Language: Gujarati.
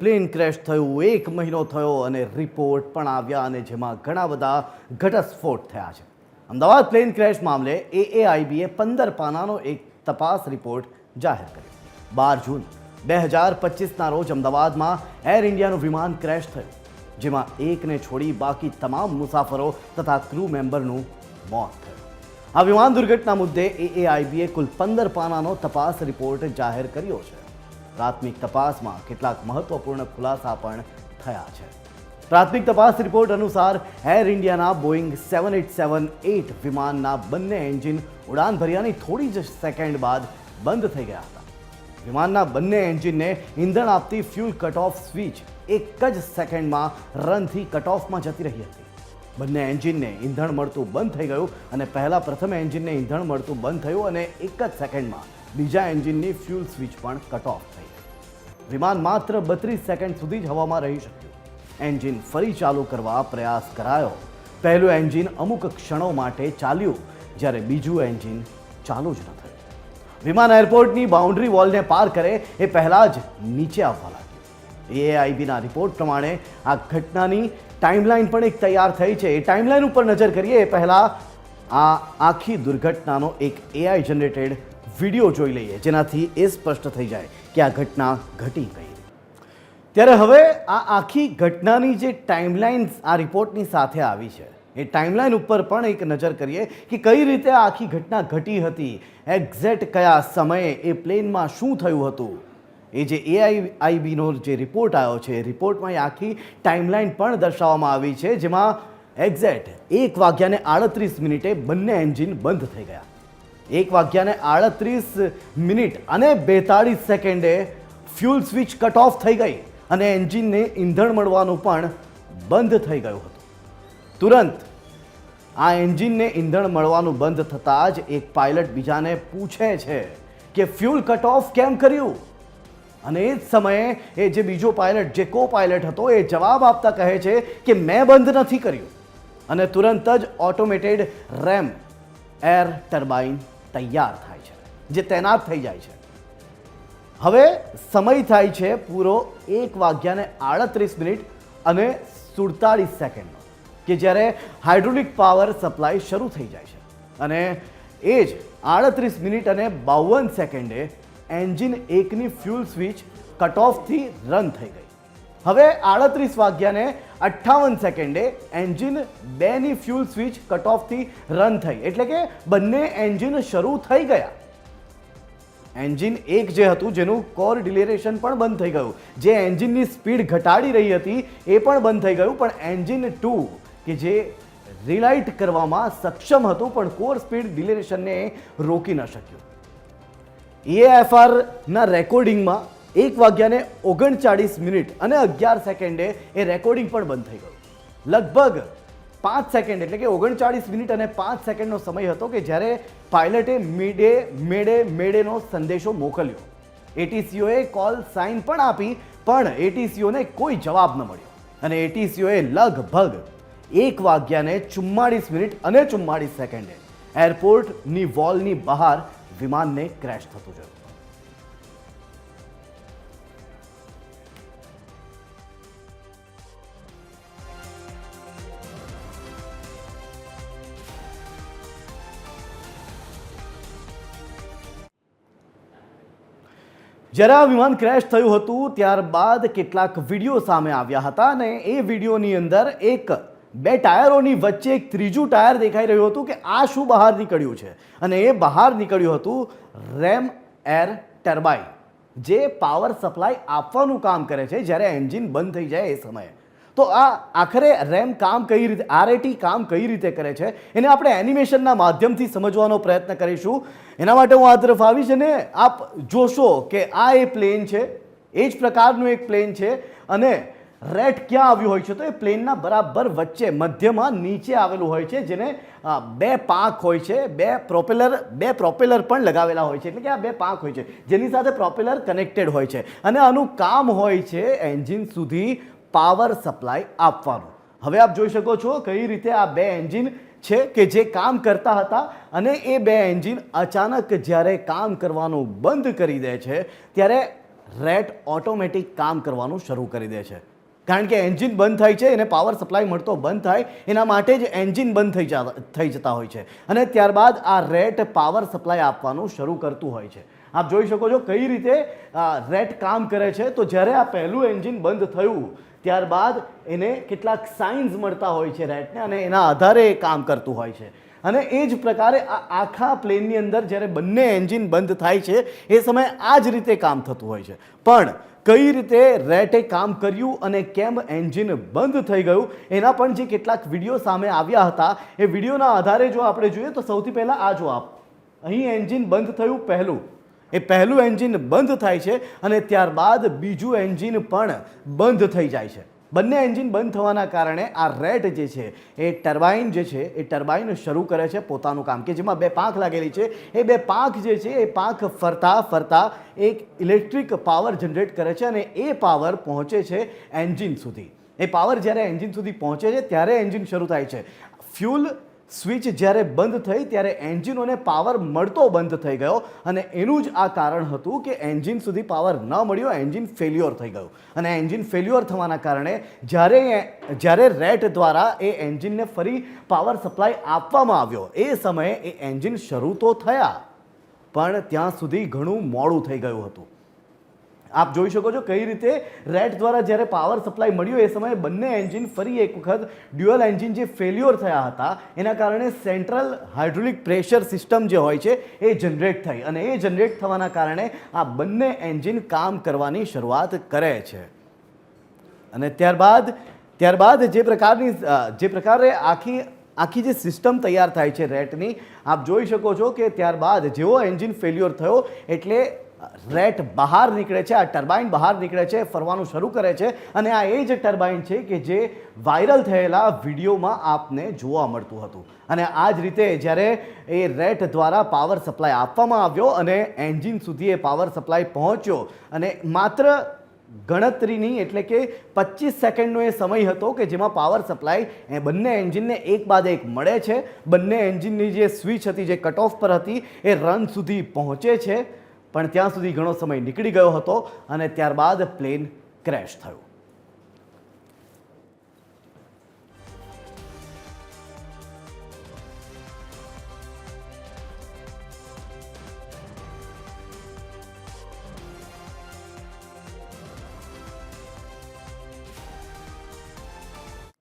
પ્લેન ક્રેશ થયું, એક મહિનો થયો અને રિપોર્ટ પણ આવ્યા અને જેમાં ઘણા બધા ઘટસ્ફોટ થયા છે. અમદાવાદ પ્લેન ક્રેશ મામલે એએઆઈબીએ પંદર પાનાનો એક તપાસ રિપોર્ટ જાહેર કર્યો. બાર જૂન બે હજાર પચીસના રોજ અમદાવાદમાં એર ઇન્ડિયાનું વિમાન ક્રેશ થયું, જેમાં એકને છોડી બાકી તમામ મુસાફરો તથા ક્રૂ મેમ્બરનું મોત થયું. આ વિમાન દુર્ઘટના મુદ્દે એએઆઈબીએ કુલ પંદર પાનાનો તપાસ રિપોર્ટ જાહેર કર્યો છે. પ્રાથમિક તપાસમાં કેટલાક મહત્વપૂર્ણ ખુલાસા પણ થયા છે. પ્રાથમિક તપાસ રિપોર્ટ અનુસાર એર ઇન્ડિયાના Boeing seven eight seven eight વિમાનના બંને એન્જિન ઉડાન ભર્યાની થોડી જ સેકન્ડ બાદ બંધ થઈ ગયા હતા. વિમાનના બંને એન્જિનને ઇંધણ આપતી ફ્યુલ કટ ઓફ સ્વિચ એક જ સેકન્ડમાં રનથી કટ ઓફમાં જતી રહી હતી. બંને એન્જિનને ઇંધણ મળતું બંધ થઈ ગયું અને પહેલાં પ્રથમ એન્જિનને ઇંધણ મળતું બંધ થયું અને એક જ સેકન્ડમાં બીજા એન્જિનની ફ્યુલ સ્વિચ પણ કટ ઓફ થઈ વિમાન માત્ર બત્રીસ સેકન્ડ સુધી જ હવામાં રહી શક્યું. એન્જિન ફરી ચાલુ કરવા પ્રયાસ કરાયો. પહેલું એન્જિન અમુક ક્ષણો માટે ચાલ્યું, જ્યારે બીજું એન્જિન ચાલુ જ ન થયું. વિમાન એરપોર્ટની બાઉન્ડ્રી વોલને પાર કરે એ પહેલાં જ નીચે આવવા લાગ્યું. એઆઈબીના રિપોર્ટ પ્રમાણે આ ઘટનાની ટાઈમલાઈન પણ એક તૈયાર થઈ છે. એ ટાઈમલાઈન ઉપર નજર કરીએ એ પહેલાં આ આખી દુર્ઘટનાનો એક એઆઈ જનરેટેડ વીડિયો જોઈ લઈએ, જેનાથી એ સ્પષ્ટ થઈ જાય કે આ ઘટના ઘટી ગઈ. ત્યારે હવે આ આખી ઘટનાની જે ટાઈમલાઈન આ રિપોર્ટની સાથે આવી છે. એ ટાઈમલાઈન ઉપર પણ એક નજર કરીએ કે કઈ રીતે આ આખી ઘટના ઘટી હતી એક્ઝેક્ટ કયા સમયે, એ પ્લેનમાં શું થયું હતું. એ જે એઆઈઆઈબીનો જે રિપોર્ટ આવ્યો છે રિપોર્ટમાં એ આખી ટાઈમલાઈન પણ દર્શાવવામાં આવી છે, જેમાં એક્ઝેક્ટ એક વાગ્યાને આડત્રીસ મિનિટે બંને એન્જિન બંધ થઈ ગયા. એક વાગ્યાને આડત્રીસ મિનિટ અને બેતાળીસ સેકન્ડે ફ્યુલ સ્વિચ કટ ઓફ થઈ ગઈ અને એન્જિનને ઈંધણ મળવાનું પણ બંધ થઈ ગયું હતું. તુરંત આ એન્જિનને ઈંધણ મળવાનું બંધ થતાં જ એક પાયલટ બીજાને પૂછે છે કે ફ્યુલ કટ ઓફ કેમ કર્યું? અને એ જ સમયે એ જે બીજો પાયલટ, જે કો પાયલટ હતો, એ જવાબ આપતા કહે છે કે મેં બંધ નથી કર્યું. અને તુરંત જ ઓટોમેટેડ રેમ એર ટર્બાઇન તૈયાર થાય છે, જે તૈનાત થઈ જાય છે. હવે સમય થાય છે પૂરો એક વાગ્યાને આડત્રીસ મિનિટ અને સુડતાળીસ સેકન્ડનો, કે જ્યારે હાઇડ્રોલિક પાવર સપ્લાય શરૂ થઈ જાય છે. અને એ જ આડત્રીસ મિનિટ અને બાવન સેકન્ડે એન્જિન એકની ફ્યુલ સ્વિચ કટ ઓફથી રન થઈ ગઈ. હવે આડત્રીસ વાગ્યાને અઠ્ઠાવન સેકન્ડે એન્જિન બેની ફ્યુલ સ્વિચ કટ ઓફથી રન થઈ. એટલે કે બંને એન્જિન શરૂ થઈ ગયા. એન્જિન એક જે હતું, જેનું કોર ડિલેરેશન પણ બંધ થઈ ગયું. જે એન્જિનની સ્પીડ ઘટાડી રહી હતી, એ પણ બંધ થઈ ગયું. પણ એન્જિન ટુ, કે જે રિલાઇટ કરવામાં સક્ષમ હતું, પણ કોર સ્પીડ ડિલેરેશનને રોકી ન શક્યું. એએફઆરના રેકોર્ડિંગમાં એક વાગ્યાને ઓગણચાળીસ મિનિટ અને અગિયાર સેકન્ડે એ રેકોર્ડિંગ પણ બંધ થઈ ગયું. લગભગ પાંચ સેકન્ડ, એટલે કે ઓગણચાળીસ મિનિટ અને પાંચ સેકન્ડનો સમય હતો કે જ્યારે પાયલટે મીડે, મેડે, મેડેનો સંદેશો મોકલ્યો. એટીસીઓએ કોલ સાઇન પણ આપી, પણ એટીસીઓને કોઈ જવાબ ન મળ્યો. અને એટીસીઓએ લગભગ એક વાગ્યાને ચુમ્માળીસ મિનિટ અને ચુમ્માળીસ સેકન્ડે એરપોર્ટની વોલની બહાર વિમાનને ક્રેશ થતું જોયું જ્યારે આ વિમાન ક્રેશ થયું હતું, ત્યારબાદ કેટલાક વીડિયો સામે આવ્યા હતા અને એ વિડીયોની અંદર એક બે ટાયરોની વચ્ચે એક ત્રીજું ટાયર દેખાઈ રહ્યું હતું કે આ શું બહાર નીકળ્યું છે? અને એ બહાર નીકળ્યું હતું રેમ એર ટર્બાઇન, જે પાવર સપ્લાય આપવાનું કામ કરે છે જ્યારે એન્જિન બંધ થઈ જાય એ સમયે. તો આ આખરે રેમ કામ કઈ રીતે આરએટી કામ કઈ રીતે કરે છે, એને આપણે એનિમેશનના માધ્યમથી સમજવાનો પ્રયત્ન કરીશું. એના માટે હું આ તરફ આવીશ અને આપ જોશો કે આ એ પ્લેન છે, એ જ પ્રકારનું એક પ્લેન છે અને રેટ ક્યાં આવ્યું હોય છે તો એ પ્લેનના બરાબર વચ્ચે, મધ્યમાં નીચે આવેલું હોય છે, જેને બે પાંખ હોય છે, બે પ્રોપેલર બે પ્રોપેલર પણ લગાવેલા હોય છે, એટલે કે આ બે પાંખ હોય છે, જેની સાથે પ્રોપેલર કનેક્ટેડ હોય છે. અને આનું કામ હોય છે એન્જિન સુધી પાવર સપ્લાય આપવાનું. હવે આપ જોઈ શકો છો કઈ રીતે આ બે એન્જિન છે કે જે કામ કરતા હતા અને એ બે એન્જિન અચાનક જ્યારે કામ કરવાનું બંધ કરી દે છે, ત્યારે રેટ ઓટોમેટિક કામ કરવાનું શરૂ કરી દે છે. કારણ કે એન્જિન બંધ થાય છે, એને પાવર સપ્લાય મળતો બંધ થાય, એના માટે જ એન્જિન બંધ થઈ જતા થઈ જતા હોય છે. અને ત્યારબાદ આ રેટ પાવર સપ્લાય આપવાનું શરૂ કરતું હોય છે. આપ જોઈ શકો છો કઈ રીતે રેટ કામ કરે છે. તો જ્યારે આ પહેલું એન્જિન બંધ થયું ત્યારબાદ એને કેટલાક સાઇન્સ મળતા હોય છે રેટને અને એના આધારે એ કામ કરતું હોય છે. અને એ જ પ્રકારે આ આખા પ્લેનની અંદર જ્યારે બંને એન્જિન બંધ થાય છે, એ સમયે આ જ રીતે કામ થતું હોય છે. પણ કઈ રીતે રેટે કામ કર્યું અને કેમ એન્જિન બંધ થઈ ગયું, એના પણ જે કેટલાક વીડિયો સામે આવ્યા હતા, એ વિડીયોના આધારે જો આપણે જોઈએ તો સૌથી પહેલાં આ જો આપ. અહીં એન્જિન બંધ થયું પહેલું. એ પહેલું એન્જિન બંધ થાય છે અને ત્યારબાદ બીજું એન્જિન પણ બંધ થઈ જાય છે. બંને એન્જિન બંધ થવાના કારણે આ રેટ જે છે, એ ટર્બાઇન જે છે, એ ટર્બાઇન શરૂ કરે છે પોતાનું કામ કે જેમાં બે પાંખ લાગેલી છે. એ બે પાંખ જે છે, એ પાંખ ફરતા ફરતા એક ઇલેક્ટ્રિક પાવર જનરેટ કરે છે અને એ પાવર પહોંચે છે એન્જિન સુધી. એ પાવર જ્યારે એન્જિન સુધી પહોંચે છે, ત્યારે એન્જિન શરૂ થાય છે. ફ્યુલ સ્વિચ જ્યારે બંધ થઈ ત્યારે એન્જિનોને પાવર મળતો બંધ થઈ ગયો અને એનું જ આ કારણ હતું કે એન્જિન સુધી પાવર ન મળ્યો એન્જિન ફેલ્યોર થઈ ગયું. અને એન્જિન ફેલ્યોર થવાના કારણે જ્યારે જ્યારે રેટ દ્વારા એ એન્જિનને ફરી પાવર સપ્લાય આપવામાં આવ્યો, એ સમયે એ એન્જિન શરૂ તો થયા, પણ ત્યાં સુધી ઘણું મોડું થઈ ગયું હતું. આપ જોઈ શકો છો કઈ રીતે રેટ દ્વારા જ્યારે પાવર સપ્લાય મળ્યો, એ સમયે બંને એન્જિન ફરી એક વખત ડ્યુઅલ એન્જિન જે ફેલ્યોર થયા હતા, એના કારણે સેન્ટ્રલ હાઇડ્રોલિક પ્રેશર સિસ્ટમ જે હોય છે, એ જનરેટ થઈ. અને એ જનરેટ થવાના કારણે આ બંને એન્જિન કામ કરવાની શરૂઆત કરે છે. અને ત્યારબાદ ત્યારબાદ જે પ્રકારની, જે પ્રકારે આખી આખી જે સિસ્ટમ તૈયાર થાય છે રેટની આપ જોઈ શકો છો કે ત્યારબાદ જેવો એન્જિન ફેલ્યોર થયો, એટલે રેટ બહાર નીકળે છે, આ ટર્બાઇન બહાર નીકળે છે, ફરવાનું શરૂ કરે છે અને આ એ જ ટર્બાઇન છે કે જે વાયરલ થયેલા વિડીયોમાં આપને જોવા મળતું હતું. અને આ જ રીતે જ્યારે એ રેટ દ્વારા પાવર સપ્લાય આપવામાં આવ્યો અને એન્જિન સુધી એ પાવર સપ્લાય પહોંચ્યો અને માત્ર ગણતરીની એટલે કે પચીસ સેકન્ડનો એ સમય હતો કે જેમાં પાવર સપ્લાય એ બંને એન્જિનને એક બાદ એક મળે છે. બંને એન્જિનની જે સ્વિચ હતી, જે કટ ઓફ પર હતી, એ રન સુધી પહોંચે છે. પણ ત્યાં સુધી ઘણો સમય નીકળી ગયો હતો અને ત્યારબાદ પ્લેન ક્રેશ થયું.